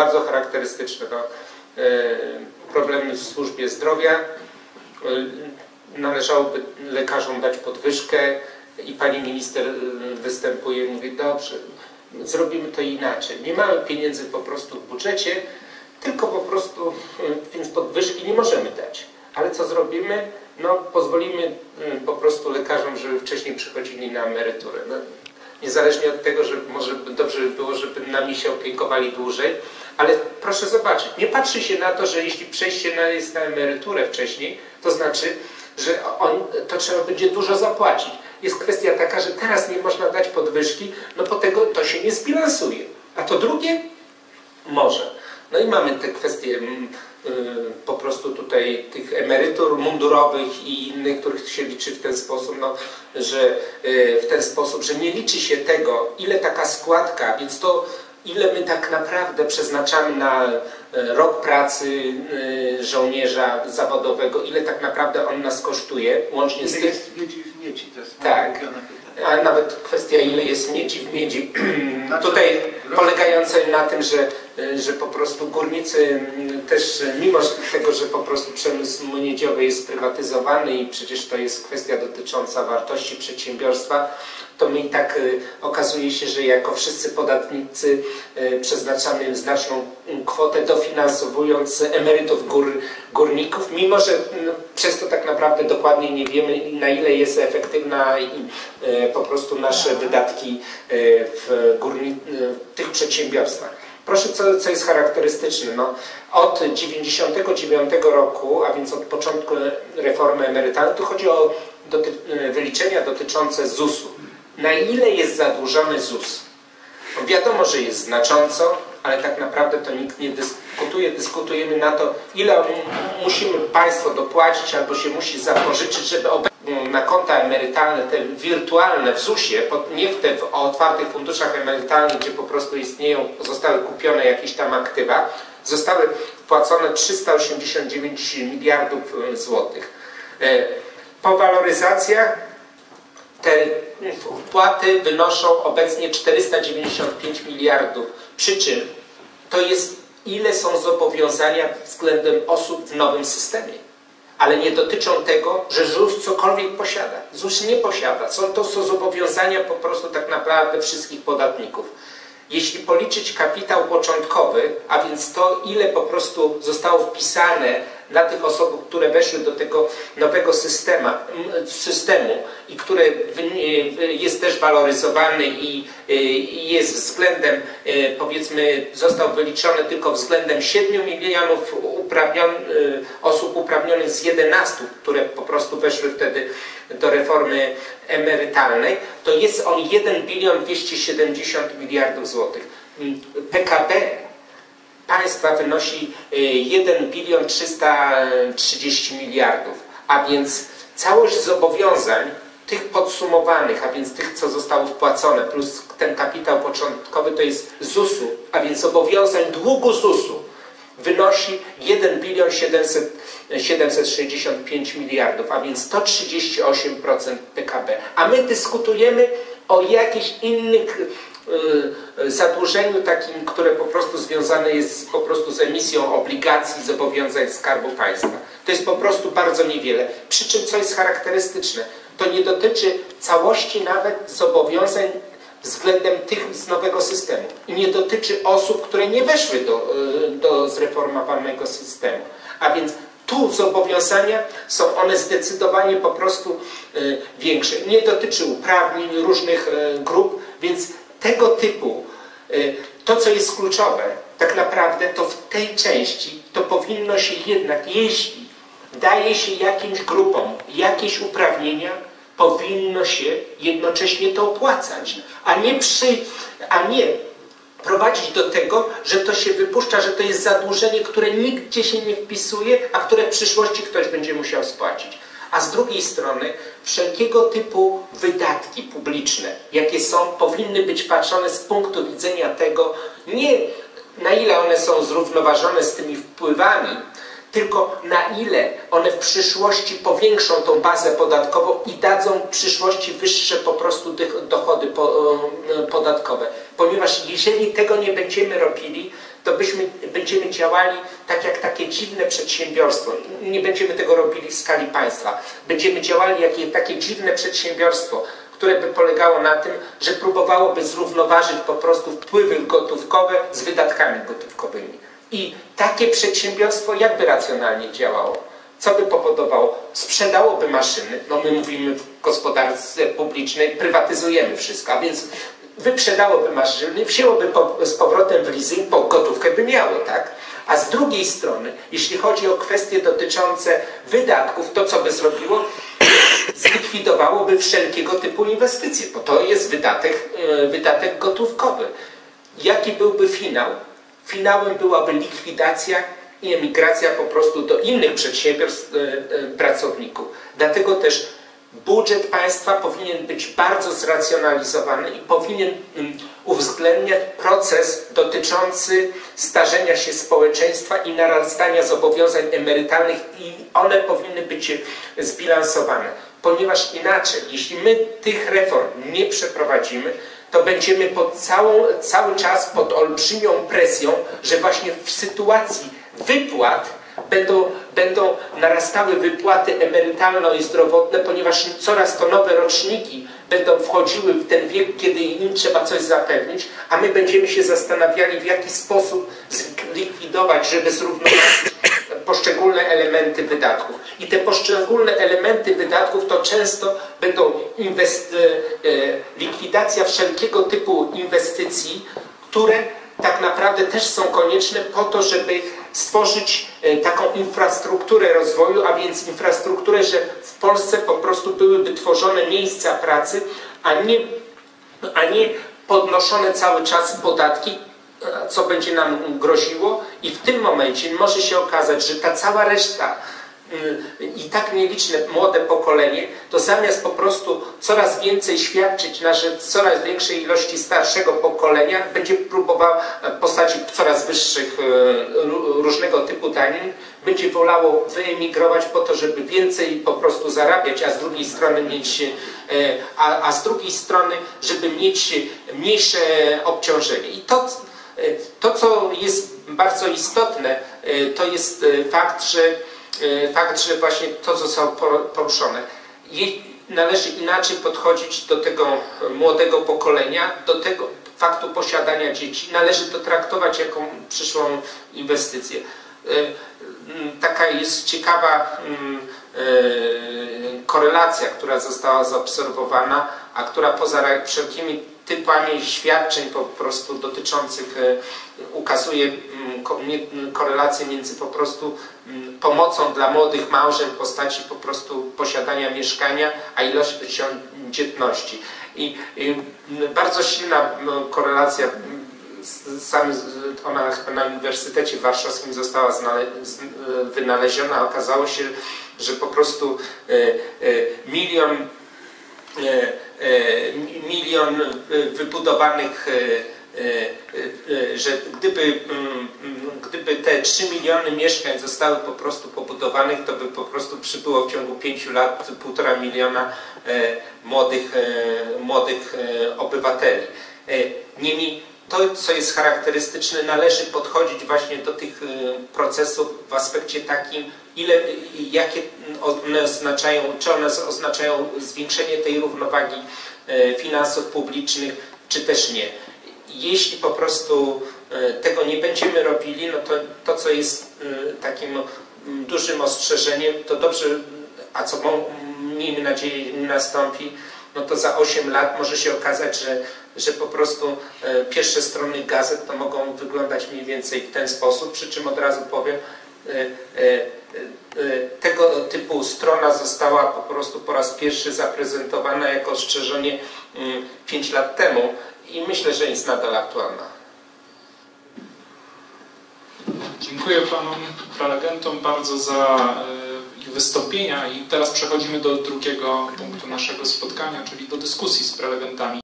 bardzo charakterystyczne. No, problemy w służbie zdrowia. Należałoby lekarzom dać podwyżkę i pani minister występuje i mówi, dobrze, zrobimy to inaczej. Nie mamy pieniędzy po prostu w budżecie, tylko po prostu, więc podwyżki nie możemy dać. Ale co zrobimy? No, pozwolimy po prostu lekarzom, żeby wcześniej przychodzili na emeryturę. No, niezależnie od tego, że może dobrze by było, żeby nami się opiekowali dłużej, ale proszę zobaczyć, nie patrzy się na to, że jeśli przejście na, jest na emeryturę wcześniej, to znaczy, że on, to trzeba będzie dużo zapłacić. Jest kwestia taka, że teraz nie można dać podwyżki, no bo tego to się nie zbilansuje. A to drugie? Może. No i mamy te kwestie mm, po prostu tutaj tych emerytur mundurowych i innych, których się liczy w ten sposób, no, że y, w ten sposób, że nie liczy się tego, ile taka składka, więc to ile my tak naprawdę przeznaczamy na y, rok pracy żołnierza zawodowego, ile tak naprawdę on nas kosztuje, łącznie z tym... jest miedzi w miedzi, to jest tak. A nawet kwestia, ile jest miedzi w miedzi. Znaczy, Tutaj polegające na tym, że że po prostu górnicy też, mimo tego, że po prostu przemysł miedziowy jest sprywatyzowany i przecież to jest kwestia dotycząca wartości przedsiębiorstwa, to my i tak y, okazuje się, że jako wszyscy podatnicy y, przeznaczamy znaczną kwotę dofinansowując emerytów gór, górników, mimo że przez to tak naprawdę dokładnie nie wiemy na ile jest efektywna i y, po prostu nasze wydatki w, górni, w tych przedsiębiorstwach. Proszę, co, co jest charakterystyczne. No, od 1999 roku, a więc od początku reformy emerytalnej, tu chodzi o doty wyliczenia dotyczące ZUS-u. Na ile jest zadłużony ZUS? No, wiadomo, że jest znacząco, ale tak naprawdę to nikt nie dyskutuje. Dyskutujemy na to, ile musimy państwo dopłacić albo się musi zapożyczyć, żeby na konta emerytalne, te wirtualne w ZUS-ie, nie w te w otwartych funduszach emerytalnych, gdzie po prostu istnieją, zostały kupione jakieś tam aktywa, zostały wpłacone 389 miliardów e, złotych. E, po waloryzacjach te wpłaty wynoszą obecnie 495 miliardów. Przy czym to jest ile są zobowiązania względem osób w nowym systemie ale nie dotyczą tego, że ZUS cokolwiek posiada. ZUS nie posiada. Są to są zobowiązania po prostu tak naprawdę wszystkich podatników. Jeśli policzyć kapitał początkowy, a więc to, ile po prostu zostało wpisane dla tych osób, które weszły do tego nowego systema, systemu i który jest też waloryzowany i jest względem, e, powiedzmy, został wyliczony tylko względem 7 milionów uprawnion, e, osób uprawnionych z 11, które po prostu weszły wtedy do reformy emerytalnej, to jest on 1 bilion 270 miliardów złotych. PKB państwa wynosi 1 y, bilion 330 miliardów, a więc całość zobowiązań tych podsumowanych, a więc tych, co zostało wpłacone, plus ten kapitał początkowy, to jest ZUS-u, a więc zobowiązań długu ZUS-u wynosi 1 bilion 700, 765 miliardów, a więc 138% PKB. A my dyskutujemy o jakichś innych Y, zadłużeniu takim, które po prostu związane jest po prostu z emisją obligacji, zobowiązań Skarbu Państwa. To jest po prostu bardzo niewiele. Przy czym, co jest charakterystyczne, to nie dotyczy całości nawet zobowiązań względem tych z nowego systemu. I nie dotyczy osób, które nie weszły do, y, do zreformowanego systemu. A więc tu zobowiązania są one zdecydowanie po prostu większe. Nie dotyczy uprawnień różnych grup, więc tego typu, y, to co jest kluczowe, tak naprawdę to w tej części to powinno się jednak, jeśli daje się jakimś grupom jakieś uprawnienia, powinno się jednocześnie to opłacać, a nie, przy, a nie prowadzić do tego, że to się wypuszcza, że to jest zadłużenie, które nigdzie się nie wpisuje, a które w przyszłości ktoś będzie musiał spłacić. A z drugiej strony wszelkiego typu wydatki publiczne, jakie są, powinny być patrzone z punktu widzenia tego, nie na ile one są zrównoważone z tymi wpływami, tylko na ile one w przyszłości powiększą tą bazę podatkową i dadzą w przyszłości wyższe po prostu dochody podatkowe. Ponieważ jeżeli tego nie będziemy robili, to byśmy, będziemy działali tak jak takie dziwne przedsiębiorstwo. Nie będziemy tego robili w skali państwa. Będziemy działali jak takie dziwne przedsiębiorstwo, które by polegało na tym, że próbowałoby zrównoważyć po prostu wpływy gotówkowe z wydatkami gotówkowymi. I takie przedsiębiorstwo jakby racjonalnie działało? Co by powodowało? Sprzedałoby maszyny, no my mówimy w gospodarce publicznej, prywatyzujemy wszystko, a więc wyprzedałoby maszyny, wzięłoby po, z powrotem w leasing, bo gotówkę by miało, tak? A z drugiej strony, jeśli chodzi o kwestie dotyczące wydatków, to co by zrobiło? Zlikwidowałoby wszelkiego typu inwestycje, bo to jest wydatek, e, wydatek gotówkowy. Jaki byłby finał? Finałem byłaby likwidacja i emigracja po prostu do innych przedsiębiorstw e, e, pracowników. Dlatego też budżet państwa powinien być bardzo zracjonalizowany i powinien mm, uwzględniać proces dotyczący starzenia się społeczeństwa i narastania zobowiązań emerytalnych i one powinny być zbilansowane. Ponieważ inaczej, jeśli my tych reform nie przeprowadzimy, to będziemy pod całą, cały czas pod olbrzymią presją, że właśnie w sytuacji wypłat będą, będą narastały wypłaty emerytalne i zdrowotne, ponieważ coraz to nowe roczniki będą wchodziły w ten wiek, kiedy im trzeba coś zapewnić, a my będziemy się zastanawiali, w jaki sposób zlikwidować, żeby zrównoważyć poszczególne elementy wydatków. I te poszczególne elementy wydatków to często będą e, e, likwidacja wszelkiego typu inwestycji, które tak naprawdę też są konieczne po to, żeby stworzyć e, taką infrastrukturę rozwoju, a więc infrastrukturę, że w Polsce po prostu byłyby tworzone miejsca pracy, a nie, a nie podnoszone cały czas podatki, co będzie nam groziło i w tym momencie może się okazać, że ta cała reszta i tak nieliczne młode pokolenie, to zamiast po prostu coraz więcej świadczyć na rzecz coraz większej ilości starszego pokolenia, będzie próbował w postaci coraz wyższych e, różnego typu danin, będzie wolało wyemigrować po to, żeby więcej po prostu zarabiać, a z drugiej strony mieć, e, a, a z drugiej strony, żeby mieć mniejsze obciążenie. I to, to, co jest bardzo istotne, to jest fakt, że E, fakt, że właśnie to zostało poruszone. Należy inaczej podchodzić do tego młodego pokolenia, do tego faktu posiadania dzieci. Należy to traktować jako przyszłą inwestycję. Taka jest ciekawa e, korelacja, która została zaobserwowana, a która poza wszelkimi typami świadczeń po prostu dotyczących, e, ukazuje mm, korelację między po prostu mm, pomocą dla młodych małżeń w postaci po prostu posiadania mieszkania, a ilością dzietności. I, bardzo silna korelacja sam, ona chyba na Uniwersytecie Warszawskim została wynaleziona. Okazało się, że po prostu e, e, milion E, milion e, wybudowanych, e, że gdyby, mm, gdyby te 3 miliony mieszkań zostały po prostu pobudowanych, to by po prostu przybyło w ciągu 5 lat półtora miliona młodych, młodych obywateli. Niemniej to, co jest charakterystyczne, należy podchodzić właśnie do tych procesów w aspekcie takim, ile, jakie one oznaczają, czy one oznaczają zwiększenie tej równowagi e, finansów publicznych, czy też nie. Jeśli po prostu e, tego nie będziemy robili, no to to, co jest takim dużym ostrzeżeniem, to dobrze, a co miejmy nadzieję nastąpi, no to za 8 lat może się okazać, że, że po prostu pierwsze strony gazet to mogą wyglądać mniej więcej w ten sposób, przy czym od razu powiem, tego typu strona została po prostu po raz pierwszy zaprezentowana jako ostrzeżenie 5 mm, lat temu i myślę, że jest nadal aktualna. Dziękuję panom prelegentom bardzo za e, wystąpienia i teraz przechodzimy do drugiego punktu naszego spotkania, czyli do dyskusji z prelegentami.